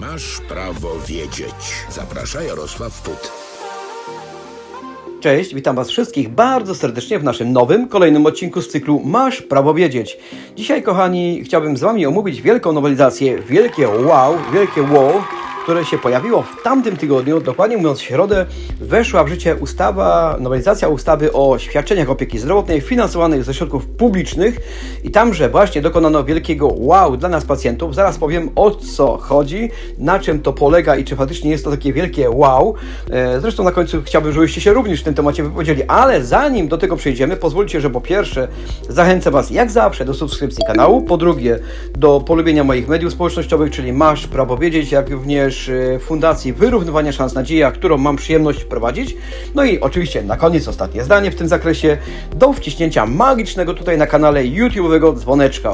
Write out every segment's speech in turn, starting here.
Masz prawo wiedzieć. Zaprasza Jarosław Put. Cześć, witam Was wszystkich bardzo serdecznie w naszym nowym, kolejnym odcinku z cyklu Masz prawo wiedzieć. Dzisiaj, kochani, chciałbym z Wami omówić wielką nowelizację, wielkie wow, wielkie wow, które się pojawiło w tamtym tygodniu, dokładnie mówiąc w środę, weszła w życie ustawa, nowelizacja ustawy o świadczeniach opieki zdrowotnej finansowanych ze środków publicznych i tamże właśnie dokonano wielkiego wow dla nas pacjentów. Zaraz powiem o co chodzi, na czym to polega i czy faktycznie jest to takie wielkie wow. E, Zresztą na końcu chciałbym, żebyście się również w tym temacie wypowiedzieli, ale zanim do tego przejdziemy, pozwólcie, że po pierwsze zachęcę Was jak zawsze do subskrypcji kanału, po drugie do polubienia moich mediów społecznościowych, czyli Masz Prawo Wiedzieć, jak również e, Fundacji Wyrównywania Szans Nadzieja, którą mam przyjemność prowadzić. No i oczywiście na koniec ostatnie zdanie w tym zakresie, do wciśnięcia magicznego tutaj na kanale YouTube'owego dzwoneczka.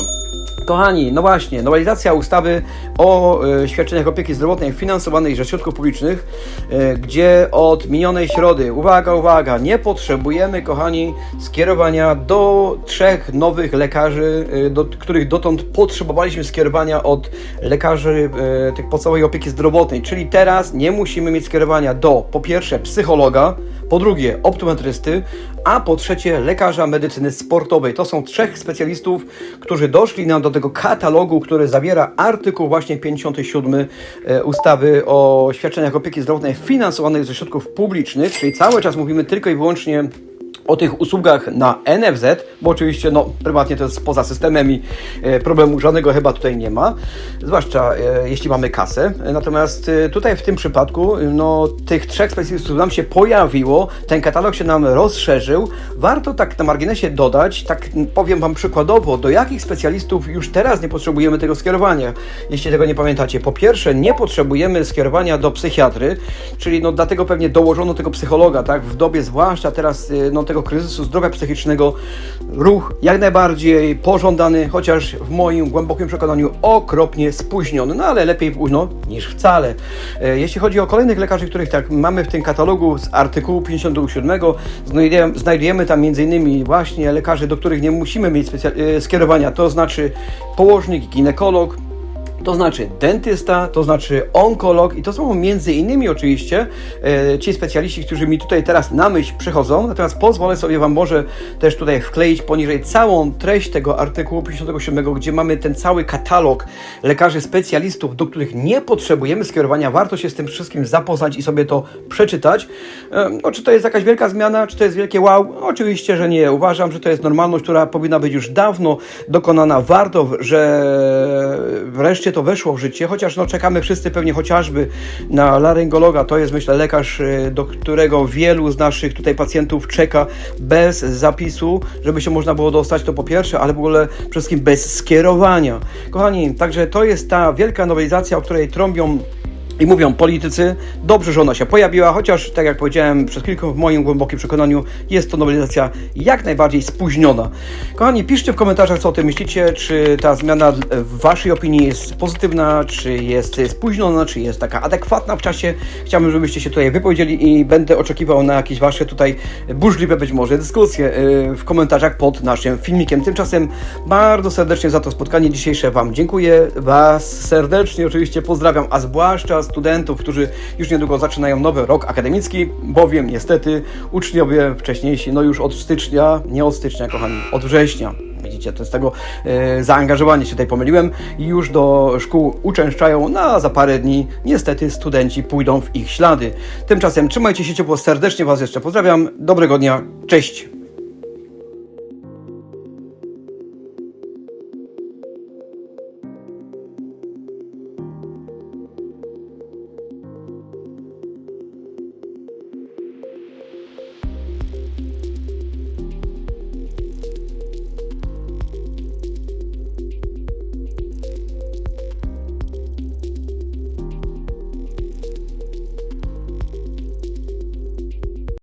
Kochani, no właśnie, nowelizacja ustawy o e, świadczeniach opieki zdrowotnej finansowanej ze środków publicznych, e, gdzie od minionej środy, uwaga, uwaga, nie potrzebujemy, kochani, skierowania do trzech nowych lekarzy, e, do których dotąd potrzebowaliśmy skierowania od lekarzy e, tych podstawowej opieki zdrowotnej, czyli teraz nie musimy mieć skierowania do, po pierwsze, psychologa, po drugie, optometrysty, a po trzecie, lekarza medycyny sportowej. To są trzech specjalistów, którzy doszli nam do tego katalogu, który zawiera artykuł właśnie 57 e, ustawy o świadczeniach opieki zdrowotnej finansowanych ze środków publicznych, czyli cały czas mówimy tylko i wyłącznie o tych usługach na NFZ, bo oczywiście no, prywatnie to jest poza systemem i e, problemu żadnego chyba tutaj nie ma, zwłaszcza e, jeśli mamy kasę. Natomiast e, tutaj w tym przypadku no, tych trzech specjalistów nam się pojawiło, ten katalog się nam rozszerzył. Warto tak na marginesie dodać, tak powiem Wam przykładowo, do jakich specjalistów już teraz nie potrzebujemy tego skierowania. Jeśli tego nie pamiętacie, po pierwsze nie potrzebujemy skierowania do psychiatry, czyli no dlatego pewnie dołożono tego psychologa, tak, w dobie zwłaszcza teraz no, tego kryzysu zdrowia psychicznego, ruch jak najbardziej pożądany, chociaż w moim głębokim przekonaniu okropnie spóźniony, no ale lepiej późno niż wcale. E, Jeśli chodzi o kolejnych lekarzy, których tak mamy w tym katalogu z artykułu 57, znajdujemy, znajdujemy tam m.in. właśnie lekarzy, do których nie musimy mieć e, skierowania, to znaczy położnik, ginekolog, to znaczy dentysta, to znaczy onkolog i to są między innymi oczywiście e, ci specjaliści, którzy mi tutaj teraz na myśl przychodzą. Natomiast pozwolę sobie Wam może też tutaj wkleić poniżej całą treść tego artykułu 57, gdzie mamy ten cały katalog lekarzy specjalistów, do których nie potrzebujemy skierowania. Warto się z tym wszystkim zapoznać i sobie to przeczytać. E, no, czy to jest jakaś wielka zmiana, czy to jest wielkie wow? Oczywiście, że nie. Uważam, że to jest normalność, która powinna być już dawno dokonana. Warto, że wreszcie to weszło w życie, chociaż no, czekamy wszyscy pewnie chociażby na laryngologa. To jest myślę lekarz, y, do którego wielu z naszych tutaj pacjentów czeka bez zapisu, żeby się można było dostać, to po pierwsze, ale w ogóle przede wszystkim bez skierowania. Kochani, także to jest ta wielka nowelizacja, o której trąbią i mówią politycy, dobrze, że ona się pojawiła, chociaż, tak jak powiedziałem przed chwilką, w moim głębokim przekonaniu jest to nowelizacja jak najbardziej spóźniona. Kochani, piszcie w komentarzach, co o tym myślicie, czy ta zmiana w Waszej opinii jest pozytywna, czy jest spóźniona, czy jest taka adekwatna w czasie. Chciałbym, żebyście się tutaj wypowiedzieli i będę oczekiwał na jakieś Wasze tutaj burzliwe być może dyskusje yy, w komentarzach pod naszym filmikiem. Tymczasem bardzo serdecznie za to spotkanie dzisiejsze Wam dziękuję. Was serdecznie oczywiście pozdrawiam, a zwłaszcza studentów, którzy już niedługo zaczynają nowy rok akademicki, bowiem niestety uczniowie wcześniejsi, no już od stycznia, nie od stycznia, kochani, od września. Widzicie, to z tego e, zaangażowanie się tutaj pomyliłem już do szkół uczęszczają, no a za parę dni niestety studenci pójdą w ich ślady. Tymczasem trzymajcie się ciepło, serdecznie Was jeszcze pozdrawiam, dobrego dnia, cześć!